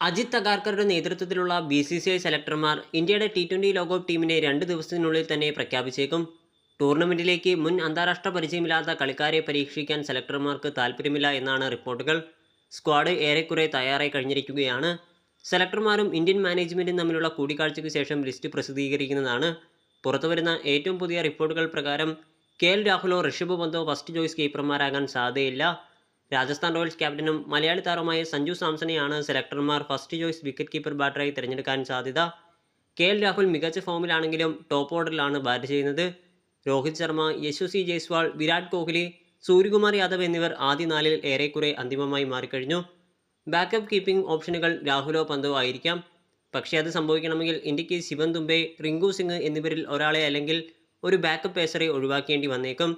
അജിത് അഗാർക്കറുടെ നേതൃത്വത്തിലുള്ള B C C I സെലക്ടർമാർ ഇന്ത്യയുടെ ടി ട്വന്റി ലോകകപ്പ് ടീമിനെ രണ്ട് ദിവസത്തിനുള്ളിൽ തന്നെ പ്രഖ്യാപിച്ചേക്കും. ടൂർണമെന്റിലേക്ക് മുൻ അന്താരാഷ്ട്ര പരിചയമില്ലാത്ത കളിക്കാരെ പരീക്ഷിക്കാൻ സെലക്ടർമാർക്ക് താൽപ്പര്യമില്ല എന്നാണ് റിപ്പോർട്ടുകൾ. സ്ക്വാഡ് ഏറെക്കുറെ തയ്യാറായി കഴിഞ്ഞിരിക്കുകയാണ്. സെലക്ടർമാരും ഇന്ത്യൻ മാനേജ്മെന്റും തമ്മിലുള്ള കൂടിക്കാഴ്ചയ്ക്ക് ശേഷം ലിസ്റ്റ് പ്രസിദ്ധീകരിക്കുന്നതാണ്. പുറത്തുവരുന്ന ഏറ്റവും പുതിയ റിപ്പോർട്ടുകൾ പ്രകാരം കെ എൽ രാഹുലോ ഋഷഭ് പന്തോ ഫസ്റ്റ് ചോയ്സ് കീപ്പർമാരാകാൻ സാധ്യതയില്ല. രാജസ്ഥാൻ റോയൽസ് ക്യാപ്റ്റനും മലയാളി താരവുമായ സഞ്ജു സാംസണെയാണ് സെലക്ടർമാർ ഫസ്റ്റ് ചോയ്സ് വിക്കറ്റ് കീപ്പർ ബാറ്ററായി തിരഞ്ഞെടുക്കാൻ സാധ്യത. കെ എൽ രാഹുൽ മികച്ച ഫോമിലാണെങ്കിലും ടോപ്പ് ഓർഡറിലാണ് ബാറ്റ് ചെയ്യുന്നത്. രോഹിത് ശർമ്മ യശസ്വി ജയ്സ്വാൾ വിരാട് കോഹ്ലി സൂര്യകുമാർ യാദവ് എന്നിവർ ആദ്യ നാലിൽ ഏറെക്കുറെ അന്തിമമായി മാറിക്കഴിഞ്ഞു. ബാക്കപ്പ് കീപ്പിംഗ് ഓപ്ഷനുകൾ രാഹുലോ പന്തോ ആയിരിക്കാം. പക്ഷേ അത് സംഭവിക്കണമെങ്കിൽ ഇന്ത്യയ്ക്ക് ശിവൻ തുമ്പെ റിങ്കു സിംഗ് എന്നിവരിൽ ഒരാളെ അല്ലെങ്കിൽ ഒരു ബാക്കപ്പ് പേസറെ ഒഴിവാക്കേണ്ടി വന്നേക്കും.